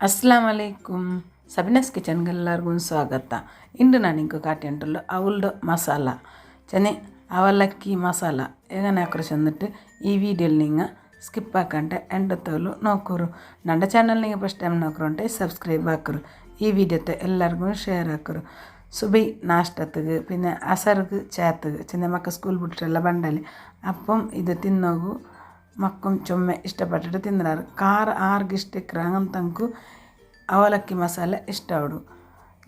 ಅಸ್ಲಾಂ അലൈക്കും ಸಬಿನಸ್ ಕಿಚನ್ಗೆ ಎಲ್ಲರಿಗೂ സ്വാഗതം ಇಂದು ഞാൻ ಇಂಕೊ ಕಾಟಿ ಅಂಟಲ್ಲು ಅವಲ್ದು ചെന്നെ അവലക്കി മസാല എങ്ങനെക്കുറിച്ച് വന്നിട്ട് ഈ വീഡിയോയിൽ നിങ്ങൾ സ്കിപ്പ് ആക്കാണ്ട് എണ്ടത്തോലു നോക്കൂറു നമ്മുടെ ചാനൽ നിങ്ങൾ ഫസ്റ്റ് ടൈം നോക്കുറുണ്ടെ സബ്സ്ക്രൈബ് ആക്കുറു ഈ വീഡിയോത്തെ എല്ലാവർക്കും ഷെയർ ആക്കുറു സുബൈ നാഷ്ടത്തുക്ക് പിന്നെ അസർക്ക് ചേത്തുക്ക് ചെന്നെ മക്ക സ്കൂൾ വിട്ടിട്ടുള്ള ബണ്ടൽ അപ്പം ഇത് തിന്നോകൂ മക്കും ചുമ ഇഷ്ടപ്പെട്ടിട്ട് തിന്നാറ് കാർ ആർക്ക് ഇഷ്ടക്കിറങ്ങും തങ്ങൾക്ക് അവലക്കി മസാല ഇഷ്ടപ്പെടും.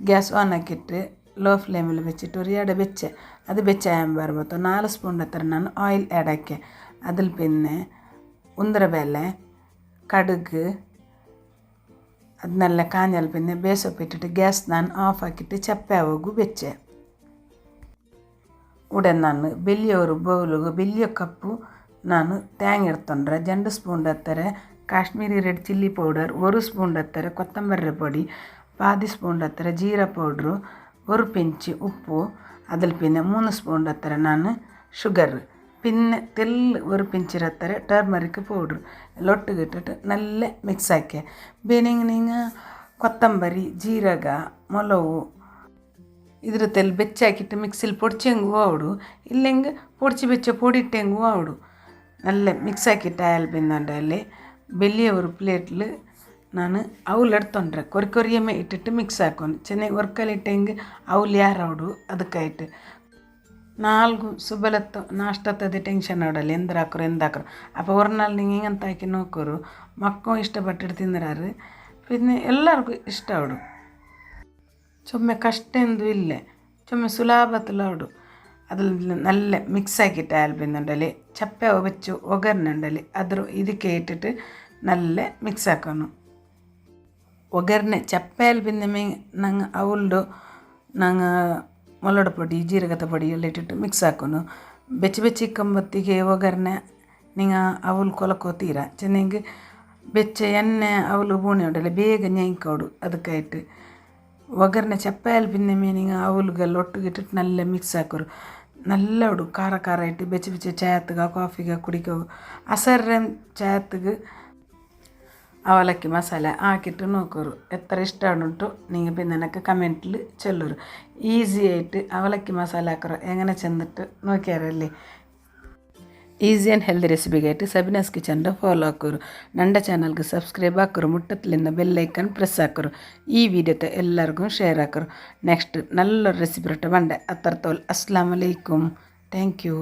ഗ്യാസ് ഓണാക്കിയിട്ട് ലോ ഫ്ലെയിമിൽ വെച്ചിട്ട് ഒരു ഇട വെച്ച് അത് വെച്ചായം വരുമ്പോൾ നാല് സ്പൂണിന്റെ എത്രയാണ് ഓയിൽ ഇടയ്ക്ക് അതിൽ പിന്നെ ഉന്തിരവേല കടുക് അത് നല്ല കാഞ്ഞാൽ പിന്നെ ബേസൊപ്പിട്ടിട്ട് ഗ്യാസ് ഞാൻ ഓഫാക്കിയിട്ട് ചപ്പയാവുകയും വെച്ച്. ഉടനാണ് വലിയ ഒരു ബൗലുക വലിയ കപ്പ് ನಾನು ತೇಂಗ ಎಡ್ತೊಂಡ್ರೆ ಜಂಡು spoon ಹತ್ತಾರೆ Kashmiri red chilli powder ഒരു ಸ್ಪೂನ್ ಹತ್ತಾರೆ ಕೊತ್ತಂಬರಿ പൊടി പാതി സ്പൂൺ ಹತ್ತಾರೆ ಜೀರಾ ಪೌಡ್ರು ഒരു പിഞ്ച് ഉപ്പു അതിൽ പിന്നെ മൂന്ന് സ്പൂൺ ಹತ್ತಾರೆ ನಾನು ഷുഗർ പിന്നെ തെല്ല് ഒരു പിഞ്ചിരത്തര ടർമറിക് പൗഡർ എല്ലാം ഒട്ടുകിട്ടിട്ട് നല്ല മിക്സ് ആക്കിയ ಬೇನಿಂಗ್ നിങ്ങൾ ಕೊತ್ತಂಬರಿ ಜೀರಗ ಮೊಲವು ಇದ್ರ ತೆಲ್ ಬೆಚ್ಚಾಕಿಟ್ಟು ಮಿಕ್ಸಿಲಿ പൊടിച്ചെങ്കു ആവിടു ഇല്ലെങ്കിൽ പൊടിച്ച് വെച്ച പൊടിയിട്ടെങ്കു ആവിടു ನಲ್ಲ ಮಿಕ್ಸ್ ಹಾಕಿಟ್ಟ ಆಯಲ್ ಬೆಂದೊಂಡೆ ಅಲ್ಲಿ ಬೆಲ್ಲಿಯ ಒಂದು ಪ್ಲೇಟ್ಲಿ ನಾನು ಅವ್ಲು ಎಡ್ತೊಂಡ್ರೆ ಕೊರಿ ಕೊರಿಯಮೆ ಇಟ್ಟಿಟ್ಟು ಮಿಕ್ಸ್ ಹಾಕೊಂಡು ಚೆನ್ನಾಗಿ ಒರ್ಕಲ್ ಇಟ್ಟ ಹೆಂಗೆ ಅವ್ಲು ಯಾರು ಅವಡು ಅದಕ್ಕಾಯಿಟ್ಟು ನಾಲ್ಕು ಸುಬಲತ್ತ ನಾಷ್ಟದ ಟೆನ್ಷನ್ ಅವಡಲ್ಲಿ ಎಂದ್ರೆ ಹಾಕ್ರು ಎಂದ ಹಾಕ್ರು ಅಪ್ಪ ಹೊರ್ನಲ್ಲಿ ನಿಂಗೆ ಹೆಂಗಂತ ಹಾಕಿ ನೋಕೋರು ಮಕ್ಕೂ ಇಷ್ಟಪಟ್ಟಿಟ್ಟು ತಿಂದ್ರಾರು ಪಿನ್ನೆ ಎಲ್ಲರಿಗೂ ಇಷ್ಟ ಅವಡು ಚೊಮ್ಮೆ ಕಷ್ಟ ಎಂದು ಇಲ್ಲೇ ಚೊಮ್ಮೆ ಅವಡು അതിൽ നല്ല മിക്സ് മിക്സാക്കിയിട്ട് ആൽബിന്നുണ്ടല്ലേ ചപ്പ വെച്ച് ഒകറിനുണ്ടല്ലേ അത് ഇത് കേട്ടിട്ട് നല്ല മിക്സാക്കണം. ഒകറിന് ചപ്പ ആൽബിന്നുമേ ഞങ്ങൾ അവളുടെ ഞങ്ങൾ മുളട പൊടി ജീരകത്തെ പൊടിയെല്ലാം ഇട്ടിട്ട് മിക്സാക്കുന്നു. വെച്ച് വെച്ചിക്കുമ്പോഴത്തേക്കേ ഒകറിനെ നിങ്ങൾ അവൾ കൊലക്കോ തീര. ചെന്നെങ്കിൽ വെച്ച എന്നെ അവൾ ഊണിയുണ്ടല്ലേ വേഗം ഞങ്ങിക്കോടു. അതൊക്കെയായിട്ട്. ഒകറിനെ ചപ്പ ആൽബിന്നുമേ നിങ്ങൾ അവളുകൾ ഒട്ടുകിട്ടിട്ട് നല്ല മിക്സ് മിക്സാക്കൊരു നല്ല ಇಡು കാറക്കാറായിട്ട് വെച്ച് വെച്ച് ಬೆಚ್ಚ ಬೆಚ್ಚ കുടിക്കുക. അസരം ಕುಡಿಕೋ അവലക്ക് അവലക്കി മസാല ആക്കിയിട്ട് നോക്കൂ എത്ര ഇഷ്ടമാണിട്ടോ നിങ്ങൾ പിന്നെ എനിക്ക് കമന്റിൽ ചൊല്ലൂർ ഈസി ആയിട്ട് അവലക്കി മസാല ആക്കറോ. എങ്ങനെ ചെന്നിട്ട് നോക്കിയാലല്ലേ? ಈಸಿ ಆ್ಯಂಡ್ ಹೆಲ್ದಿ ರೆಸಿಪಿಗಾಯ್ತು ಸಬಿನಾಸ್ ಕಿಚನ್ದ ಫಾಲೋ ಹಾಕೋರು ನನ್ನ ಚಾನಲ್ಗೆ ಸಬ್ಸ್ಕ್ರೈಬ್ ಹಾಕೋರು ಮುಟ್ಟತ್ಲಿಂದ ಬೆಲ್ಲೈಕನ್ ಪ್ರೆಸ್ ಹಾಕೋರು ಈ ವಿಡಿಯೋತೆ ಎಲ್ಲರಿಗೂ ಶೇರ್ ಹಾಕೋರು ನೆಕ್ಸ್ಟ್ നല്ല ರೆಸಿಪಿ ರೊಟ್ಟ ಬಂಡೆ ಅತ್ತರ್ತವಲ್ ಅಸ್ಲಾಮ್ ಅಲೈಕುಮ್ ಥ್ಯಾಂಕ್ ಯು